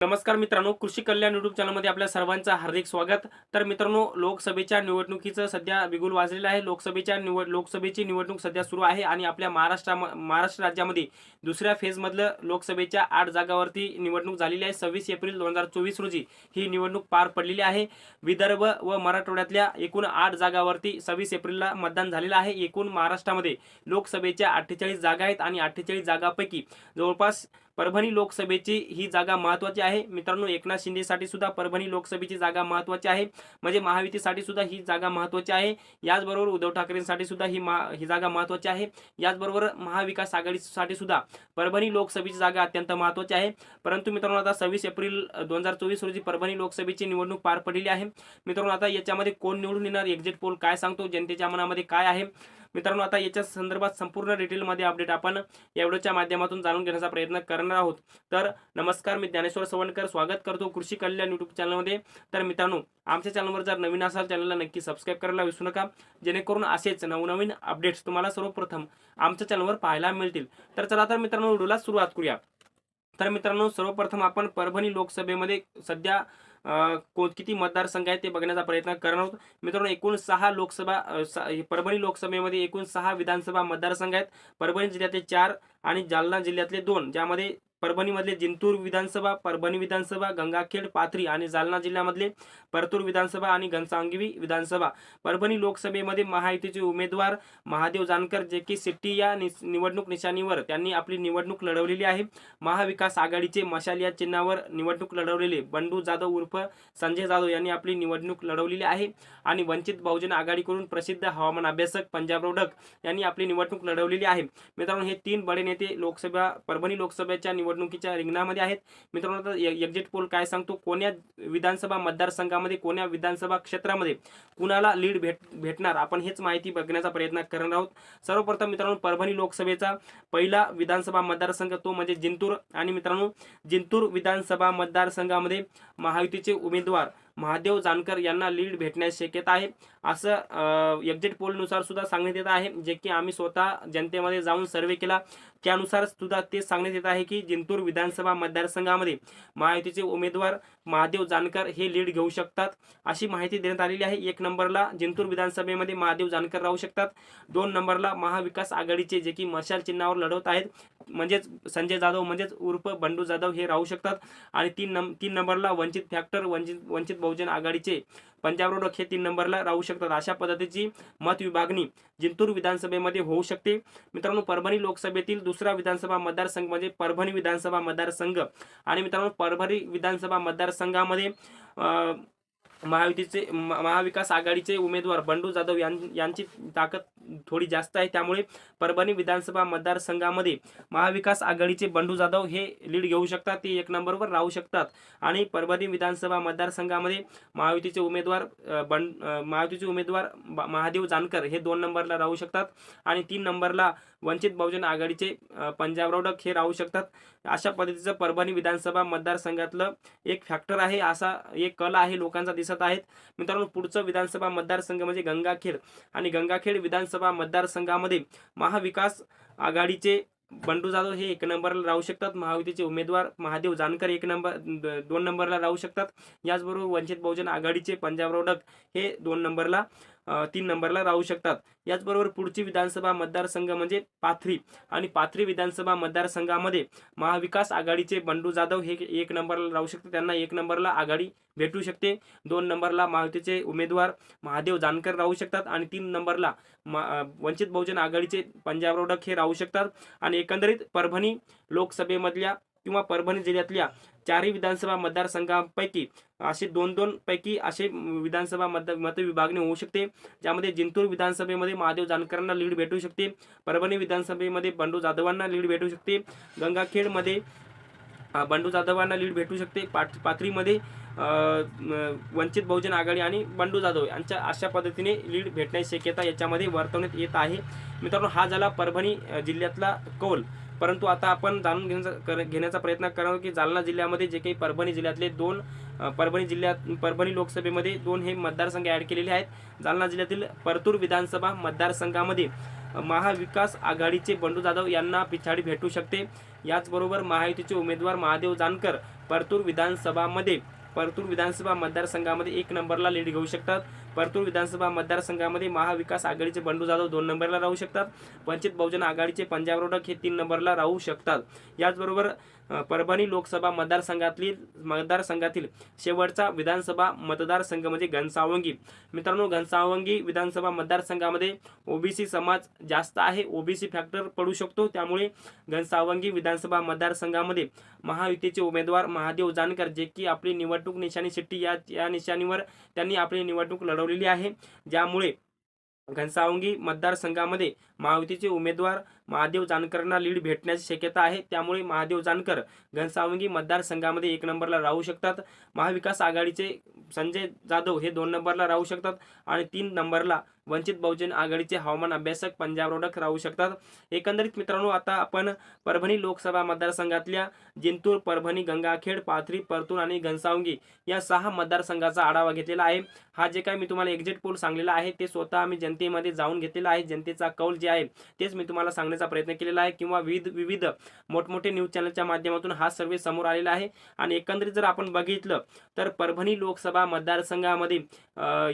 नमस्कार मित्रांनो कृषी कल्याण युट्यूब चॅनलमध्ये आपल्या सर्वांचं हार्दिक स्वागत. तर मित्रांनो लोकसभेच्या निवडणुकीचं सध्या बिगुल वाजलेलं आहे. लोकसभेच्या निवड लोकसभेची निवडणूक सध्या सुरू आहे आणि आपल्या महाराष्ट्रा महाराष्ट्र राज्यामध्ये दुसऱ्या फेजमधलं लोकसभेच्या आठ जागावरती निवडणूक झालेली आहे. सव्वीस एप्रिल दोन हजार चोवीस रोजी ही निवडणूक पार पडलेली आहे. विदर्भ व मराठवाड्यातल्या एकूण आठ जागावरती सव्वीस एप्रिलला मतदान झालेलं आहे. एकूण महाराष्ट्रामध्ये लोकसभेच्या अठ्ठेचाळीस जागा आहेत आणि अठ्ठेचाळीस जागापैकी जवळपास परभणी लोकसभेची ही जागा महत्वाची आहे. मित्रांनो एकनाथ शिंदेसाठी सुद्धा परभणी लोकसभेची जागा महत्वाची आहे. म्हणजे महायुतीसाठी सुद्धा ही जागा महत्वाची आहे. याचबरोबर उद्धव ठाकरेंसाठी सुद्धा ही मा ही जागा महत्वाची आहे. याचबरोबर महाविकास आघाडीसाठी सुद्धा परभणी लोकसभेची जागा अत्यंत महत्वाची आहे. परंतु मित्रांनो आता सव्वीस एप्रिल दोन हजार चोवीस रोजी परभणी लोकसभेची निवडणूक पार पडलेली आहे. मित्रांनो आता याच्यामध्ये कोण निवडून येणार? एक्झिट पोल काय सांगतो? जनतेच्या मनामध्ये काय आहे? मित्रांनो आता याच्या संदर्भात संपूर्ण डिटेलमध्ये अपडेट आपण या व्हिडिओच्या माध्यमातून जाणून घेण्याचा प्रयत्न करणार आहोत. तर नमस्कार मी ज्ञानेश्वर सवणकर स्वागत करतो कृषी कल्याण युट्यूब चॅनलमध्ये तर मित्रांनो आमच्या चॅनलवर जर नवीन असाल चॅनलला नक्की सबस्क्राईब करायला विसरू नका. जेणेकरून असेच नवनवीन अपडेट्स तुम्हाला सर्वप्रथम आमच्या चॅनलवर पाहायला मिळतील. तर चला तर मित्रांनो व्हिडिओला सुरुवात करूया. तर मित्रांनो सर्वप्रथम आपण परभणी लोकसभेमध्ये सध्या कोण किती मतदारसंघ आहेत ते बघण्याचा प्रयत्न करणार आहोत. मित्रांनो एकूण सहा लोकसभा स- परभणी लोकसभेमध्ये एकूण सहा विधानसभा मतदारसंघ आहेत. परभणी जिल्ह्यातले चार आणि जालना जिल्ह्यातले दोन. ज्यामध्ये परभणीमधले जिंतूर विधानसभा परभणी विधानसभा गंगाखेड पाथरी आणि जालना जिल्ह्यामधले परतूर विधानसभा आणि घनसांगवी विधानसभा. परभणी लोकसभेमध्ये महायुतीचे उमेदवार महादेव जानकर जे की सिट्टी या निवडणूक निशाणीवर त्यांनी आपली निवडणूक लढवलेली आहे. महाविकास आघाडीचे मशाल या चिन्हावर निवडणूक लढवलेले बंडू जाधव उर्फ संजय जाधव यांनी आपली निवडणूक लढवलेली आहे. आणि वंचित बहुजन आघाडीकडून प्रसिद्ध हवामान अभ्यासक पंजाब रोडक यांनी आपली निवडणूक लढवलेली आहे. मित्रांनो हे तीन बडे नेते लोकसभा परभणी लोकसभेच्या निवडणुकीच्या रिंगणामध्ये आहेत. मित्रांनो आता एक्झिट पोल काय सांगतो? कोण्या विधानसभा मतदारसंघामध्ये कोण्या विधानसभा क्षेत्रामध्ये कुणाला लीड भेट भेटणार? आपण हेच माहिती बघण्याचा प्रयत्न करणार आहोत. सर्वप्रथम मित्रांनो परभणी लोकसभेचा पहिला विधानसभा मतदारसंघ तो म्हणजे जिंतूर. आणि मित्रांनो जिंतूर विधानसभा मतदारसंघामध्ये महायुतीचे उमेदवार महादेव जानकर यांना लीड भेटण्याची शक्यता आहे. असं एक्झिट पोलनुसार सुद्धा सांगण्यात येत आहे जे की आम्ही स्वतः जनतेमध्ये जाऊन सर्वे केला. त्यानुसार सुद्धा ते सांगण्यात येत आहे की जिंतूर विधानसभा मतदारसंघामध्ये महायुतीचे उमेदवार महादेव जानकर हे लीड घेऊ शकतात. अशी माहिती देण्यात आलेली आहे. एक नंबरला जिंतूर विधानसभेमध्ये महादेव जानकर राहू शकतात. दोन नंबरला महाविकास आघाडीचे जे की मशाल चिन्हावर लढवत आहेत. म्हणजेच संजय जाधव म्हणजेच उर्फ बंडू जाधव हे राहू शकतात. आणि तीन नंब तीन नंबरला वंचित फॅक्टर वंचित वंचित बहुजन आघाडीचे पंजाब रोडक हे तीन नंबरला राहू शकतात. अशा पद्धतीची मत विभागणी जिंतूर विधानसभेमध्ये होऊ शकते. मित्रांनो परभणी लोकसभेतील दुसरा विधानसभा मतदारसंघ म्हणजे परभणी विधानसभा मतदारसंघ. आणि मित्रांनो परभणी विधानसभा मतदारसंघामध्ये महायुतीचे म- महाविकास आघाडीचे उमेदवार बंडू जाधव यां- यांची ताकद थोडी जास्त आहे. त्यामुळे परभणी विधानसभा मतदारसंघामध्ये महाविकास आघाडीचे बंडू जाधव हे लीड घेऊ शकतात. ते एक नंबरवर राहू शकतात. आणि परभणी विधानसभा मतदारसंघामध्ये महायुतीचे उमेदवार बं बंड महायुतीचे उमेदवार महादेव जानकर हे दोन नंबरला राहू शकतात. आणि तीन नंबरला वंचित बहुजन आघाडीचे अ, पंजाबराव डक हे राहू शकतात. अशा पद्धतीचं परभणी विधानसभा मतदारसंघातलं एक फॅक्टर आहे. असा एक कल आहे. लोकांचा दिसत आहेत. मित्रांनो पुढचं विधानसभा मतदारसंघ म्हणजे गंगाखेड. आणि गंगाखेड विधानसभा मतदारसंघामध्ये महाविकास आघाडीचे बंडू जाधव हे एक नंबरला राहू शकतात. महायुतीचे उमेदवार महादेव जानकर एक नंबर दोन नंबरला राहू शकतात. याचबरोबर वंचित बहुजन आघाडीचे पंजाबराव रोडक हे दोन नंबरला तीन नंबरला राहू शकतात. याचबरोबर पुढची विधानसभा मतदारसंघ म्हणजे पाथरी आणि पाथरी विधानसभा मतदारसंघामध्ये महाविकास आघाडीचे बंडू जाधव हे एक नंबरला राहू शकते. त्यांना एक नंबरला आघाडी भेटू शकते. दोन नंबरला महायुतीचे उमेदवार महादेव जानकर राहू शकतात आणि तीन नंबरला वंचित बहुजन आघाडीचे पंजाब रोडक हे राहू शकतात. आणि एकंदरीत परभणी लोकसभेमधल्या किंवा परभणी जिल्ह्यातल्या चारही विधानसभा मतदारसंघांपैकी असे दोन दोन पैकी असे विधानसभा मत मतविभागणी होऊ शकते. ज्यामध्ये जिंतूर विधानसभेमध्ये महादेव जानकरांना लीड भेटू शकते. परभणी विधानसभेमध्ये बंडू जाधवांना लीड भेटू शकते. गंगाखेडमध्ये बंडू जाधवांना लीड भेटू शकते. पाट पाथरीमध्ये वंचित बहुजन आघाडी आणि बंडू जाधव यांच्या अशा पद्धतीने लीड भेटण्याची शक्यता याच्यामध्ये वर्तवण्यात येत आहे. मित्रांनो हा झाला परभणी जिल्ह्यातला कौल. परंतु आता आपण जाणून घेण्याचा कर- घेण्याचा प्रयत्न करणार की जालना जिल्ह्यामध्ये जे काही परभणी जिल्ह्यातले दोन परभणी जिल्ह्यात परभणी लोकसभेमध्ये दोन हे मतदारसंघ ॲड केलेले आहेत. जालना जिल्ह्यातील परतूर विधानसभा मतदारसंघामध्ये महाविकास आघाडीचे बंडू जाधव यांना पिछाडी भेटू शकते. याचबरोबर महायुतीचे उमेदवार महादेव जानकर परतूर विधानसभामध्ये परतूर विधानसभा मतदारसंघामध्ये एक नंबरला लीड घेऊ शकतात. परतूर विधानसभा मतदारसंघामध्ये महाविकास आघाडीचे बंडू जाधव दोन नंबरला राहू शकतात. वंचित बहुजन आघाडीचे पंजाब रोडक हे तीन नंबरला राहू शकतात. याचबरोबर परभणी लोकसभा मतदारसंघातील मतदारसंघातील शेवटचा विधानसभा मतदारसंघ म्हणजे घनसावंगी. मित्रांनो घनसावंगी विधानसभा मतदारसंघामध्ये ओबीसी समाज जास्त आहे. ओबीसी फॅक्टर पडू शकतो. त्यामुळे घनसावंगी विधानसभा मतदारसंघामध्ये महायुतीचे उमेदवार महादेव जानकर जे की आपली निवडणूक निशाणी शेट्टी या या निशाणीवर त्यांनी आपली निवडणूक लढवलेली आहे. ज्यामुळे घनसावंगी मतदारसंघामध्ये महायुतीचे उमेदवार महादेव जानकरांना लीड भेटण्याची शक्यता आहे. त्यामुळे महादेव जानकर घनसावंगी मतदारसंघामध्ये एक नंबरला राहू शकतात. महाविकास आघाडीचे संजय जाधव हे दोन नंबरला राहू शकतात आणि तीन नंबरला वंचित बहुजन आघाडीचे हवामान अभ्यासक पंजाब रोडक राहू शकतात. एकंदरीत मित्रांनो आता आपण परभणी लोकसभा मतदारसंघातल्या जिंतूर परभणी गंगाखेड पाथरी परतूर आणि घनसावंगी या सहा मतदारसंघाचा आढावा घेतलेला आहे. हा जे काय मी तुम्हाला एक्झिट पोल सांगलेला आहे ते स्वतः आम्ही जनतेमध्ये जाऊन घेतलेला आहे. जनतेचा कौल जे आहे तेच मी तुम्हाला सांगण्याचा प्रयत्न केलेला आहे किंवा विविध विविध मोठमोठे न्यूज चॅनलच्या माध्यमातून हा सर्वे समोर आलेला आहे. आणि एकंदरीत जर आपण बघितलं तर परभणी लोकसभा मतदारसंघामध्ये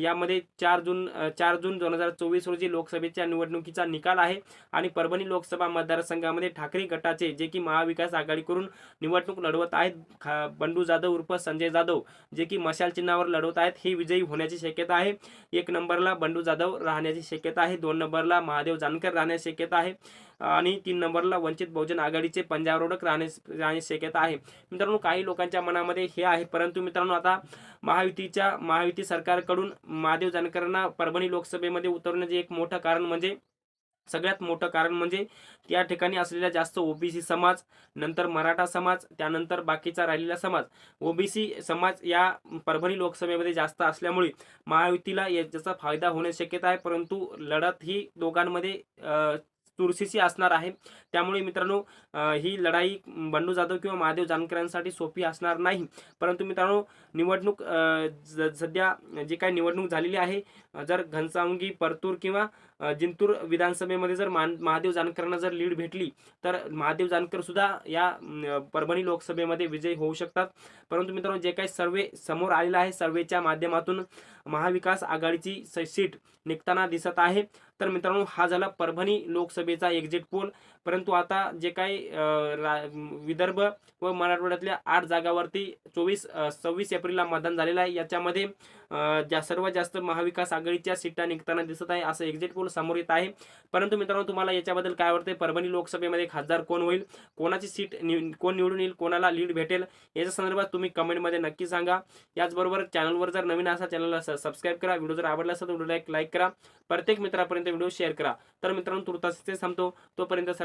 यामध्ये चार जून चार जून दोन हजार चोवीस रोजी लोकसभेच्या निवडणुकीचा निकाल आहे. आणि परभणी लोकसभा मतदारसंघामध्ये ठाकरे गटाचे जे की महाविकास आघाडीकडून निवडणूक लढवत आहेत बंडू जाधव उर्फ संजय जाधव जे की मशाल चिन्हावर लढवत आहेत हे विजयी होण्याची शक्यता आहे. एक नंबरला बंडू जाधव राहण्याची शक्यता आहे. दोन नंबरला महादेव जानकर राहण्याची शक्यता आहे. आणि तीन नंबरला वंचित बहुजन आघाडीचे पंजाब रोडक राहण्याची शक्यता आहे. मित्रांनो काही लोकांच्या मनामध्ये हे आहे परंतु मित्रांनो आता महायुतीच्या महायुती सरकारकडून महादेव जानकरांना परभणी लोकसभेमध्ये उतरण्याचे एक मोठं कारण म्हणजे सगळ्यात मोठं कारण म्हणजे त्या ठिकाणी असलेला जास्त ओबीसी समाज नंतर मराठा समाज त्यानंतर बाकीचा राहिलेला समाज. ओबीसी समाज या परभणी लोकसभेमध्ये जास्त असल्यामुळे महायुतीला याचा फायदा होण्याची शक्यता आहे परंतु लढत ही दोघांमध्ये अ, असणार आहे. त्यामुळे मित्रांनो ही लढाई बंडू जाधव किंवा महादेव जानकरांसाठी सोपी असणार नाही. परंतु मित्रांनो निवडणूक ज- सध्या जी काही निवडणूक झालेली आहे जर घनसावंगी परतूर किंवा जिंतूर विधानसभेमध्ये जर मान महादेव जानकरांना जर लीड भेटली तर महादेव जानकर सुद्धा या परभणी लोकसभेमध्ये विजयी होऊ शकतात. परंतु मित्रांनो जे काही सर्वे समोर आलेला आहे सर्वेच्या माध्यमातून महाविकास आघाडीची स- सीट निघताना दिसत आहे. तर मित्रांनो हा झाला परभणी लोकसभेचा एक्झिट पोल परंतु आता जे काही रा- विदर्भ व मराठवाड्यातल्या आठ जागावरती चोवीस सव्वीस एप्रिलला मतदान झालेलं आहे. याच्यामध्ये ज्या सर्वात जास्त महाविकास आघाडीच्या सीटा निघताना दिसत आहे असं एक्झिट पोल समोर येत आहे. परंतु मित्रांनो तुम्हाला याच्याबद्दल काय वाटते परभणी लोकसभेमध्ये खासदार कोण होईल? कोणाची सीट निव- कोण निवडून येईल? कोणाला लीड भेटेल? याच्या संदर्भात तुम्ही कमेंटमध्ये नक्की सांगा. याचबरोबर चॅनलवर जर नवीन असा चॅनलला सबस्क्राईब करा. व्हिडिओ जर आवडला असेल तर व्हिडिओला एक लाईक करा. प्रत्येक मित्रापर्यंत व्हिडिओ शेअर करा. तर मित्रांनो तुर्तास इथेच थांबतो. तोपर्यंत